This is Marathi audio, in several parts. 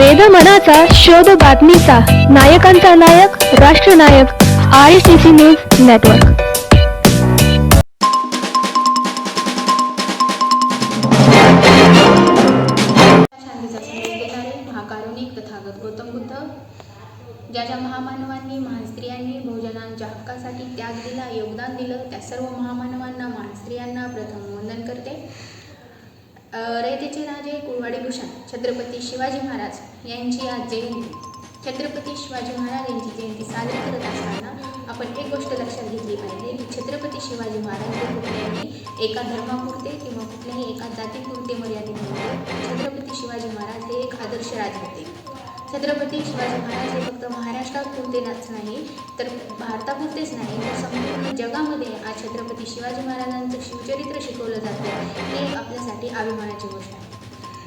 वेद मनाचा शोध बातमीचा. नायकांचा नायक राष्ट्रनायक I C C news network Gautam Buddha. ज्या ज्या महामानवांनी महान स्त्रियांनी भोजनांच्या हक्कासाठी त्याग दिला योगदान दिलं त्या सर्व महामानवांना महान स्त्रियांना प्रथम वंदन करते. रयतेचे राजे कुळवाडी भूषण छत्रपती शिवाजी महाराज यांची आज जयंती. छत्रपती शिवाजी महाराज यांची जयंती साजरी करत असताना आपण एक गोष्ट लक्षात घेतली पाहिजे की छत्रपती शिवाजी महाराज हे कुठल्याही एका धर्मापुरते किंवा कुठल्याही एका जातीपुरते मर्यादित नव्हते छत्रपती शिवाजी महाराज हे एक आदर्श राज होते छत्रपती शिवाजी महाराज हे फक्त महाराज महाराष्ट्रापुरतेच नाही तर भारतापुरतेच नाही तर संपूर्ण जगामध्ये आज छत्रपती शिवाजी महाराजांचं शिवचरित्र शिकवलं जातं हे आपल्यासाठी अभिमानाची गोष्ट आहे.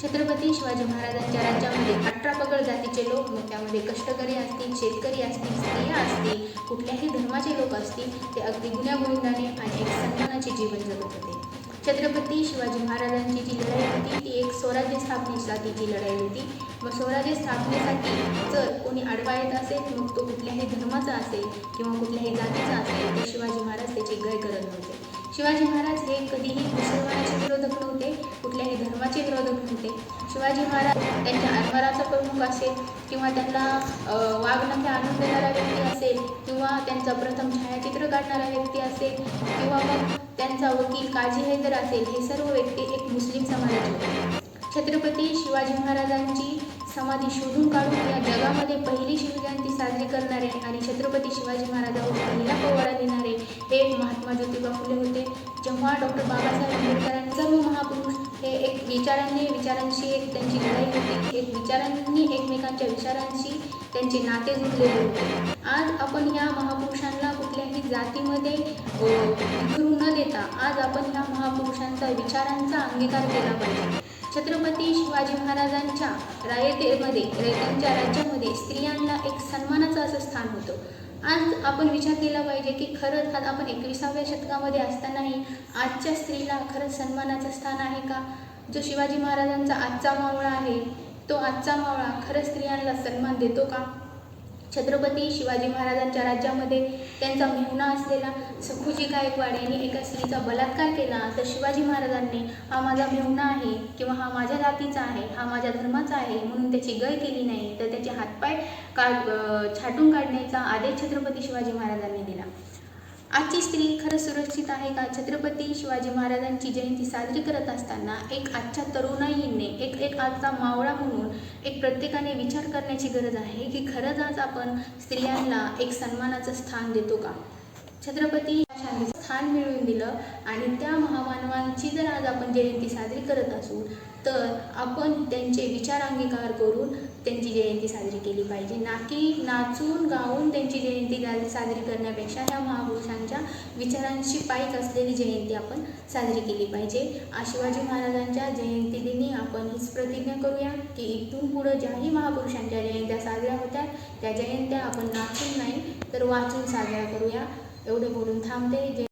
छत्रपती शिवाजी महाराजांच्या राज्यामध्ये अठरा पगड जातीचे लोक मग त्यामध्ये कष्टकरी असतील शेतकरी असतील स्त्रिया असतील कुठल्याही धर्माचे लोक असतील ते अगदी गुण्यागोविंदाने आणि एक सन्मानाचे जीवन जगत होते. छत्रपती शिवाजी महाराजांची जी लढाई होती ती एक स्वराज्य स्थापनेसाठीची लढाई होती. मग स्वराज्य स्थापनेसाठी जर कोणी आडवा येत असेल मग तो कुठल्याही धर्माचा असेल किंवा कुठल्याही जातीचा असेल तर शिवाजी महाराज त्याची गय करत नव्हते. शिवाजी महाराज हे कधीही मुसलमानाचे विरोधक नव्हते कुठल्याही धर्माचे विरोधक नव्हते. शिवाजी महाराज त्यांच्या आरमाराचा प्रमुख असेल किंवा त्यांना अ, आनंद देणारा व्यक्ती असेल किंवा त्यांचा प्रथम छायाचित्र काढणारा व्यक्ती असेल किंवा मग त्यांचा वकील काजी हैदर असेल हे सर्व व्यक्ती एक मुस्लिम समाजाचे होते. छत्रपती शिवाजी महाराजांची समाधी शोधून काढून या जगामध्ये पहिली शिवजयंती साजरी करणारे आणि छत्रपती शिवाजी महाराजांवर पहिला पोवाडा देणारे हे एक महात्मा ज्योतिबा फुले होते. जेव्हा डॉक्टर बाबासाहेब आंबेडकरांनी विचारांनी विचारांशी एक त्यांची लढाई होती. एक विचारांनी एकमेकांच्या विचारांशी त्यांचे नाते जुळलेले होते. आज आपण या महापुरुषांना कुठल्याही जातीमध्ये अ, न देता आज आपण ह्या महापुरुषांचा विचारांचा अंगीकार केला पाहिजे. छत्रपती शिवाजी महाराजांच्या रायतेमध्ये रयतेंच्या राज्यामध्ये स्त्रियांना एक सन्मानाचं असं स्थान होतं. आज आपण विचार केला पाहिजे की खरंच आज आपण एकविसाव्या शतकामध्ये असतानाही आजच्या स्त्रीला खरंच सन्मानाचं स्थान आहे का? जो शिवाजी महाराजांचा आजचा मावळा आहे तो आजचा मावळा खरंच स्त्रियांना सन्मान देतो का? छत्रपती शिवाजी महाराजांच्या राज्यामध्ये त्यांचा मेहुणा असलेला सखुजी गायकवाड यांनी एका स्त्रीचा बलात्कार केला तर शिवाजी महाराजांनी हा माझा मेहुणा आहे किंवा हा माझ्या जातीचा आहे हा माझ्या धर्माचा आहे म्हणून त्याची गय केली नाही. तर त्याचे हातपाय का छाटून काढण्याचा आदेश छत्रपती शिवाजी महाराजांनी दिला. आजची स्त्री खरं सुरक्षित आहे का? छत्रपती शिवाजी महाराजांची जयंती साजरी करत असताना एक आजच्या तरुणाईने एक एक आजचा मावळा म्हणून एक प्रत्येकाने विचार करण्याची गरज आहे की खरंच आज आपण स्त्रियांना एक सन्मानाचं स्थान देतो का? छत्रपती शांतीचं स्थान मिळवून दिलं आणि त्या महामानवांची जर आज आपण जयंती साजरी करत असू तर आपण त्यांचे विचार अंगीकार करून त्यांची जयंती साजरी केली पाहिजे. ना की नाचून गाऊन त्यांची जयंती साजरी करण्यापेक्षा ह्या महापुरुषांच्या विचारांशी पाईक असलेली जयंती आपण साजरी केली पाहिजे. शिवाजी महाराजांच्या जयंतीदिनी आपण हीच प्रतिज्ञा करूया की इथून पुढं ज्याही महापुरुषांच्या जयंत्या साजऱ्या होत्या त्या जयंत्या आपण नाचून नाही तर वाचून साजऱ्या करूया. एवढं बोलून थांबते. जय